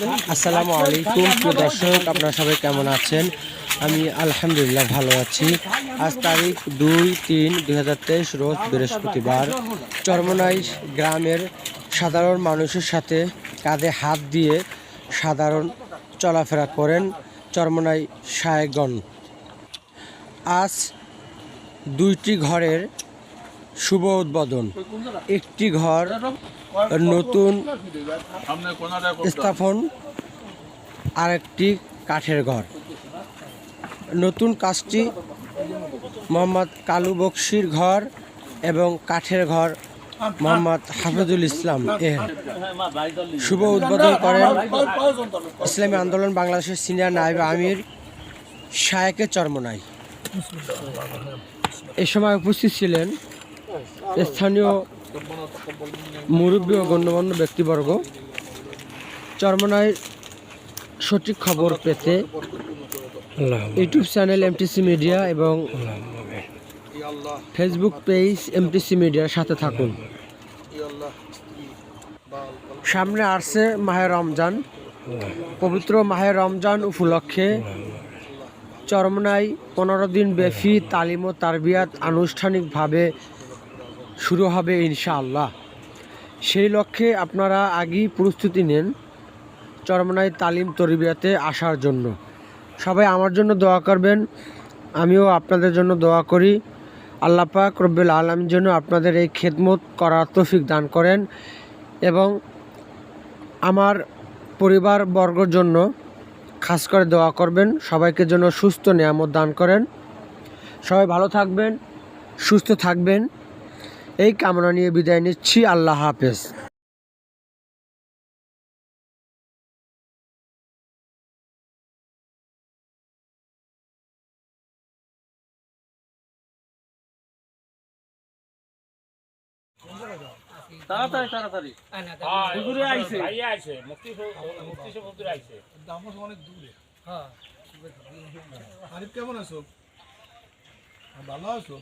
আসসালামু আলাইকুম, প্রিয় দর্শক, আপনারা সবাই কেমন আছেন? আমি আলহামদুলিল্লাহ ভালো আছি। আজ তারিখ দুই তিন দুই রোজ বৃহস্পতিবার। চরমনাই গ্রামের সাধারণ মানুষের সাথে কাঁধে হাত দিয়ে সাধারণ চলাফেরা করেন চরমনাই সাহেগণ আজ দুইটি ঘরের শুভ উদ্বোধন। একটি ঘর, নতুন স্থাপন, আরেকটি কাঠের ঘর। নতুন কাজটি মোহাম্মদ কালু বক্সির ঘর এবং কাঠের ঘর মোহাম্মদ হাফিজুল ইসলাম এর। শুভ উদ্বোধন করেন ইসলামী আন্দোলন বাংলাদেশের সিনিয়র নায়েব আমির শায়েকে চরমনাই। এ সময় উপস্থিত ছিলেন স্থানীয় মুরব্বী ও গণ্যমান্য ব্যক্তিবর্গ চরমনায় সঠিক খবর পেতে ইউটিউব চ্যানেল এমটিসি মিডিয়া এবং ফেসবুক পেজ এমটিসি মিডিয়ার সাথে থাকুন। সামনে আসছে মাহে রমজান। পবিত্র মাহে রমজান উপলক্ষে চরমনায় পনেরো দিন ব্যাপী তালিম ও তারবিয়াত আনুষ্ঠানিকভাবে শুরু হবে ইনশাআল্লাহ। সেই লক্ষ্যে আপনারা আগেই প্রস্তুতি নেন চরমনাই তালিম তরবিয়াতে আসার জন্য। সবাই আমার জন্য দোয়া করবেন, আমিও আপনাদের জন্য দোয়া করি। আল্লাহ পাক রব্বুল আলমীর জন্য আপনাদের এই খেদমত করার তৌফিক দান করেন এবং আমার পরিবার বর্গর জন্য খাস করে দোয়া করবেন, সবাইকে জন্য সুস্থ নিয়ামত দান করেন। সবাই ভালো থাকবেন, সুস্থ থাকবেন। এই কামনা নিয়ে বিদায় নিচ্ছি। আল্লাহ হাফেজ। তাড়াতাড়ি তাড়াতাড়ি। হুজুরে আইছে ভাইয়া আছে মুক্তি মুক্তি হুজুর আইছে দামোস অনেক দূরে। আরিফ কেমন আছো? হ্যাঁ, ভালো আছো?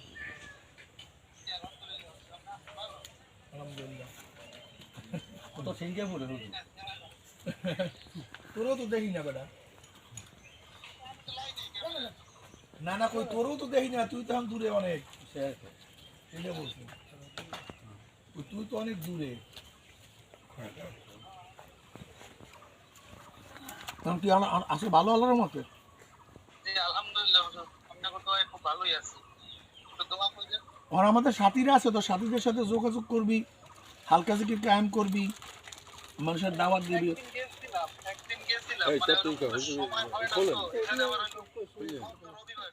আলহামদুলিল্লাহ। কত সিঙ্গাপুরে হুজুর তোরও তো দেখি না বেটা। না না কই তোরও তো দেখি না তুই তো এখন দূরে অনেক। এটা বলছি। তুই তো অনেক দূরে। কারণ তুই আসে ভালো আল্লাহর মতে আলহামদুলিল্লাহ আপনার কথা খুব ভালোই আছি। দোয়া আর আমাদের সাথীরা আছে তো সাথীদের সাথে যোগাযোগ করবি হালকা থেকে কায়েম করবি মানুষের দাওয়াত দিবি। একদিন গেছিলাম একদিন গেছিলাম মানে সময় হয় না তো এখানে আবার রবিবার